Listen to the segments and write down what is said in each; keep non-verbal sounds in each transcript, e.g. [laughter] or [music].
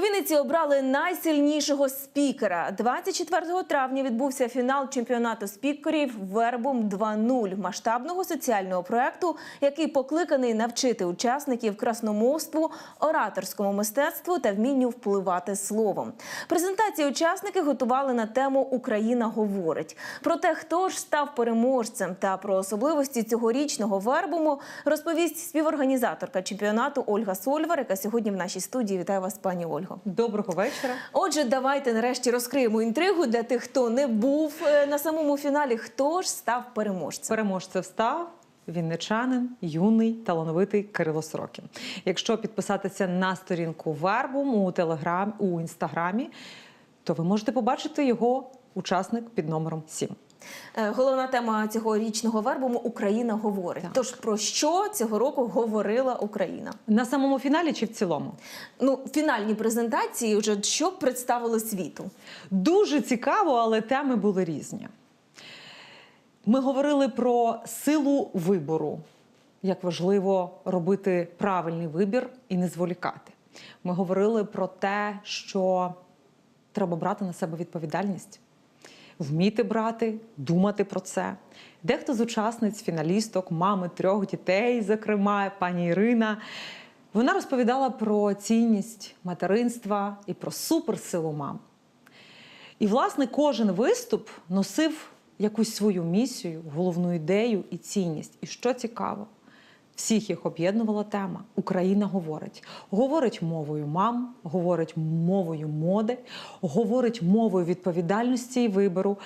Вінниці обрали найсильнішого спікера. 24 травня відбувся фінал чемпіонату спікерів Вербум 2.0 масштабного соціального проекту, який покликаний навчити учасників красномовству, ораторському мистецтву та вмінню впливати словом. Презентації учасники готували на тему Україна говорить. Про те, хто ж став переможцем та про особливості цьогорічного вербуму, розповість співорганізаторка чемпіонату Ольга Сольвар, яка сьогодні в нашій студії. Вітаю вас, пані Ольго. Доброго вечора. Отже, давайте нарешті розкриємо інтригу для тих, хто не був е, на самому фіналі. Хто ж став переможцем? Переможцем став вінничанин, юний, талановитий Кирило Сорокін. Якщо підписатися на сторінку Вербум у Телеграм у інстаграмі, то ви можете побачити його учасник під номером 7. Е, Головна тема цьогорічного вербуму Україна говорить. Так. Тож про що цього року говорила Україна? На самому фіналі чи в цілому? Ну, фінальні презентації вже що представили світу. Дуже цікаво, але теми були різні. Ми говорили про силу вибору, як важливо робити правильний вибір і не зволікати. Ми говорили про те, що треба брати на себе відповідальність, вміти брати, думати про це. Дехто з учасниць, фіналісток, мами трьох дітей, зокрема, пані Ірина. Вона розповідала про цінність материнства і про суперсилу мам. І, власне, кожен виступ носив якусь свою місію, головну ідею і цінність. І що цікаво, всіх їх об'єднувала тема Україна говорить. Говорить мовою мам, говорить мовою моди, говорить мовою відповідальності і вибору.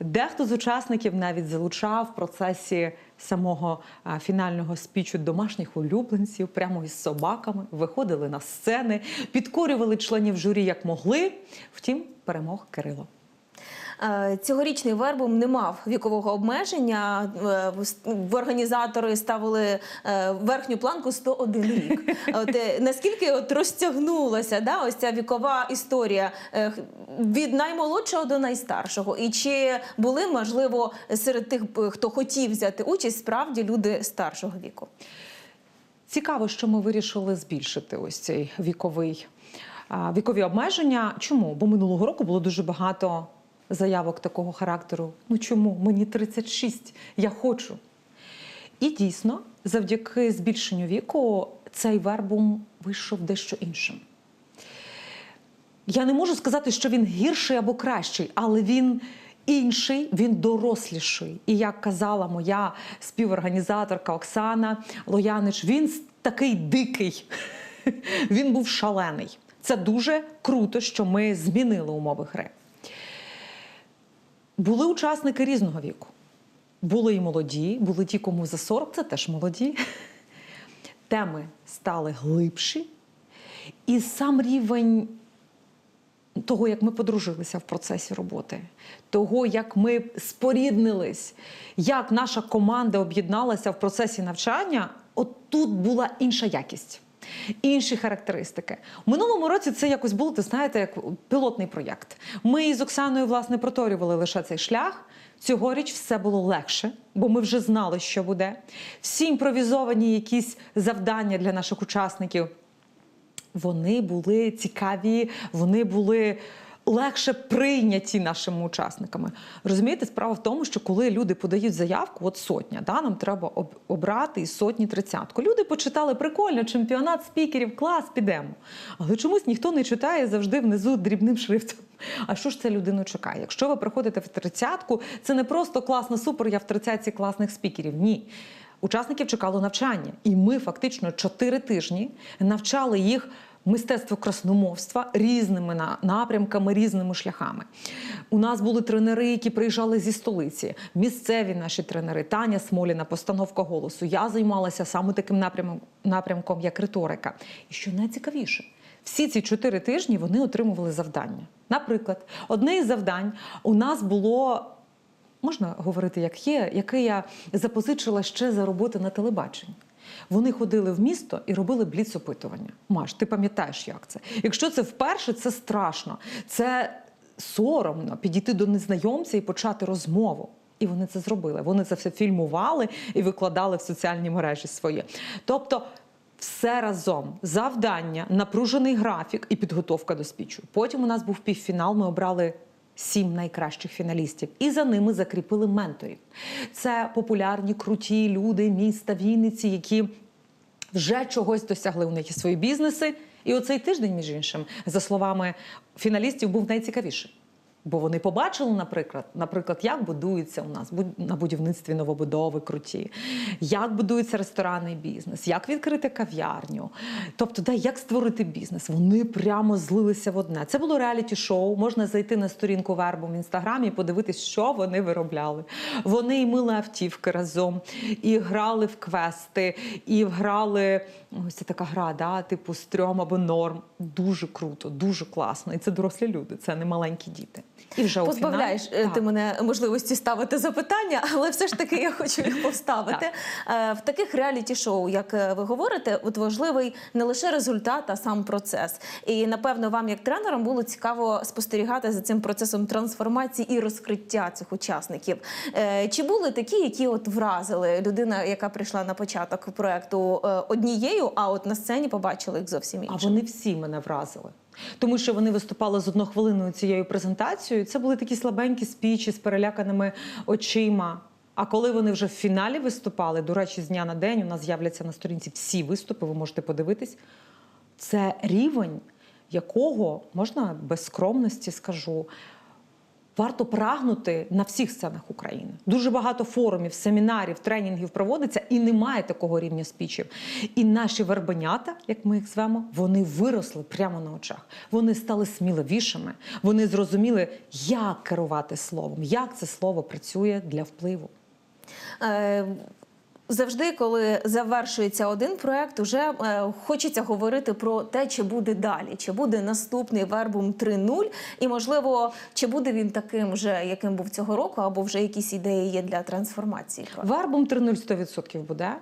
Дехто з учасників навіть залучав в процесі самого фінального спічу домашніх улюбленців прямо із собаками, виходили на сцени, підкорювали членів журі як могли. Втім, перемог Кирило. Е, Цьогорічний вербум не мав вікового обмеження. Е, організатори ставили е, верхню планку 101 рік. [laughs] От наскільки от розтягнулася да, ось ця вікова історія від наймолодшого до найстаршого? І чи були можливо серед тих, хто хотів взяти участь, справді люди старшого віку? Цікаво, що ми вирішили збільшити ось цей віковий вікові обмеження. Чому? Бо минулого року було дуже багато заявок такого характеру. Ну чому? Мені 36, я хочу. І дійсно, завдяки збільшенню віку, цей вербум вийшов дещо іншим. Я не можу сказати, що він гірший або кращий, але він інший, він доросліший. І як казала моя співорганізаторка Оксана Лоянич, він такий дикий, [laughs] він був шалений. Це дуже круто, що ми змінили умови гри. Були учасники різного віку. Були і молоді, були ті, кому за 40, це теж молоді. [laughs] Теми стали глибші, і сам рівень того, як ми подружилися в процесі роботи, того, як ми споріднились, як наша команда об'єдналася в процесі навчання, от тут була інша якість. Інші характеристики У минулому році це якось було, ти знаєте, як пілотний проєкт. Ми із Оксаною власне проторювали лише цей шлях. Цьогоріч все було легше, бо ми вже знали, що буде. Всі імпровізовані якісь завдання для наших учасників вони були цікаві, вони були легше прийняті нашими учасниками. Розумієте, справа в тому, що коли люди подають заявку, от сотня, да, нам треба об- обрати із сотні тридцятку. Люди почитали прикольно, чемпіонат спікерів, клас, підемо. Але чомусь ніхто не читає завжди внизу дрібним шрифтом. А що ж це людину чекає? Якщо ви приходите в тридцятку, це не просто класно, супер, я в тридцятці класних спікерів. Ні. Учасників чекало навчання, і ми фактично чотири тижні навчали їх мистецтво красномовства різними напрямками, різними шляхами. У нас були тренери, які приїжджали зі столиці, місцеві наші тренери, Таня Смоліна, постановка голосу. Я займалася саме таким напрямом, напрямком, як риторика. І що найцікавіше, всі ці чотири тижні вони отримували завдання. Наприклад, одне із завдань у нас було можна говорити, як є, яке я запозичила ще за роботи на телебаченні. Вони ходили в місто і робили бліц-опитування. Маш, ти пам'ятаєш, як це? Якщо це вперше, це страшно. Це соромно підійти до незнайомця і почати розмову. І вони це зробили. Вони це все фільмували і викладали в соціальні мережі свої. Тобто Все разом завдання, напружений графік і підготовка до спічу. Потім у нас був півфінал. Ми обрали сім найкращих фіналістів, і за ними закріпили менторів. Це популярні, круті люди міста Вінниці, які вже чогось досягли. У них і свої бізнеси. І оцей тиждень, між іншим, за словами фіналістів, був найцікавіший. Бо вони побачили, наприклад, наприклад, як будується у нас на будівництві новобудови круті, як будується ресторанний бізнес, як відкрити кав'ярню, тобто, да, як створити бізнес. Вони прямо злилися в одне. Це було реаліті-шоу. Можна зайти на сторінку вербу в інстаграмі і подивитись, що вони виробляли. Вони і мили автівки разом, і грали в квести, і грали ось це така гра, да, типу стрьом або норм. Дуже круто, дуже класно. І це дорослі люди, це не маленькі діти. І вже у Позбавляєш фіналі- е, ти Так. мене можливості ставити запитання, але все ж таки я хочу їх поставити. Е, В таких реаліті-шоу, як е, ви говорите, от важливий не лише результат, а сам процес. І напевно, вам, як тренерам, було цікаво спостерігати за цим процесом трансформації і розкриття цих учасників. Чи були такі, які от вразили людина, яка прийшла на початок проекту однією, а от на сцені побачили їх зовсім А вони всі мене вразили. Тому що вони виступали з однохвилинною цією презентацією. Це були такі слабенькі спічі з переляканими очима. А коли вони вже в фіналі виступали, до речі, з дня на день у нас з'являться на сторінці всі виступи, ви можете подивитись. Це рівень, якого можна без скромності скажу. Варто прагнути на всіх сценах України. Дуже багато форумів, семінарів, тренінгів проводиться, і немає такого рівня спічів. І наші вербенята, як ми їх звемо, вони виросли прямо на очах. Вони стали сміливішими. Вони зрозуміли, як керувати словом, як це слово працює для впливу. Завжди, коли завершується один проект, уже е, хочеться говорити про те, чи буде далі, чи буде наступний вербум 3.0, і можливо, чи буде він таким же, яким був цього року, або вже якісь ідеї є для трансформації. Варбум 3.0 100% буде.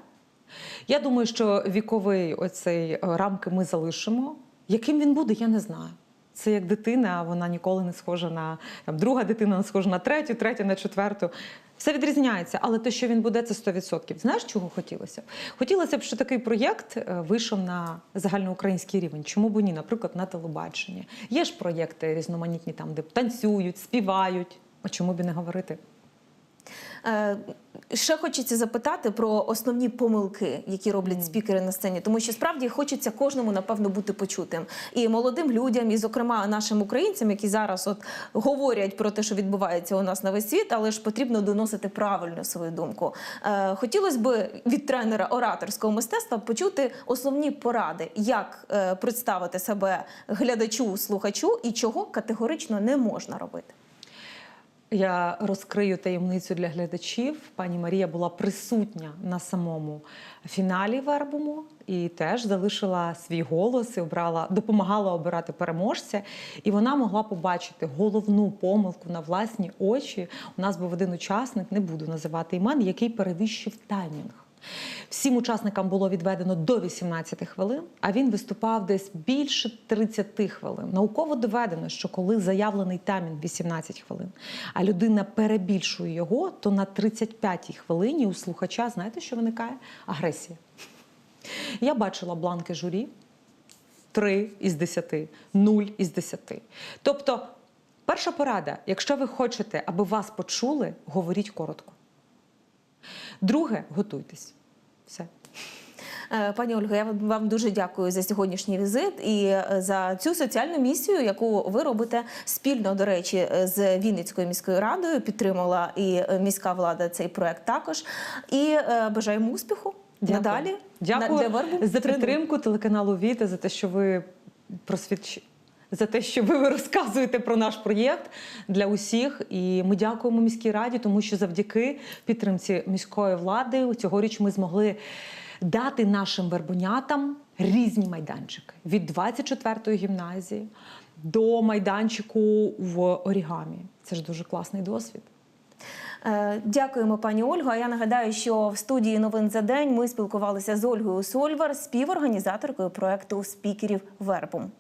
Я думаю, що віковий оцей е, рамки ми залишимо. Яким він буде, я не знаю. Це як дитина, вона ніколи не схожа на там, друга дитина не схожа на третю, третя на четверту. Все відрізняється, але те, що він буде, це 100%. Знаєш, чого хотілося б? Хотілося б, щоб такий проєкт е, вийшов на загальноукраїнський рівень. Чому б ні? Наприклад, на телебаченні. Є ж проєкти різноманітні, там, де танцюють, співають. А чому б і не говорити? Ще хочеться запитати про основні помилки, які роблять спікери на сцені, тому що справді хочеться кожному напевно бути почутим і молодим людям, і зокрема нашим українцям, які зараз от говорять про те, що відбувається у нас на весь світ, але ж потрібно доносити правильно свою думку. Е, Хотілося б від тренера ораторського мистецтва почути основні поради, як е, представити себе глядачу, слухачу і чого категорично не можна робити. Я розкрию таємницю для глядачів. Пані Марія була присутня на самому фіналі вербуму і теж залишила свій голос і обрала, допомагала обирати переможця. І вона могла побачити головну помилку на власні очі. У нас був один учасник, не буду називати імен, який перевищив таймінг. Всім учасникам було відведено до 18 хвилин, а він виступав десь більше 30 хвилин. Науково доведено, що коли заявлений таймінг 18 хвилин, а людина перебільшує його, то на 35-й хвилині у слухача, знаєте, що виникає? Агресія. Я бачила бланки журі 3 із 10, 0 із 10. Тобто, перша порада, якщо ви хочете, аби вас почули, говоріть коротко. Друге, готуйтесь. Все. Е, Пані Ольго, я вам дуже дякую за сьогоднішній візит і е, за цю соціальну місію, яку ви робите спільно, до речі, з Вінницькою міською радою. Підтримала і е, міська влада цей проект також. І е, бажаємо успіху надалі. Дякую на- для за підтримку телеканалу Віта, за те, що ви просвідч... за те, що ви [laughs] розказуєте про наш проєкт для усіх. І ми дякуємо міській раді, тому що завдяки підтримці міської влади цьогоріч ми змогли дати нашим вербонятам різні майданчики від 24-ї гімназії до майданчику в орігамі. Це ж дуже класний досвід. Е, Дякуємо, пані Ольго. А я нагадаю, що в студії новин за день ми спілкувалися з Ольгою Сольвар, співорганізаторкою проекту спікерів Вербум.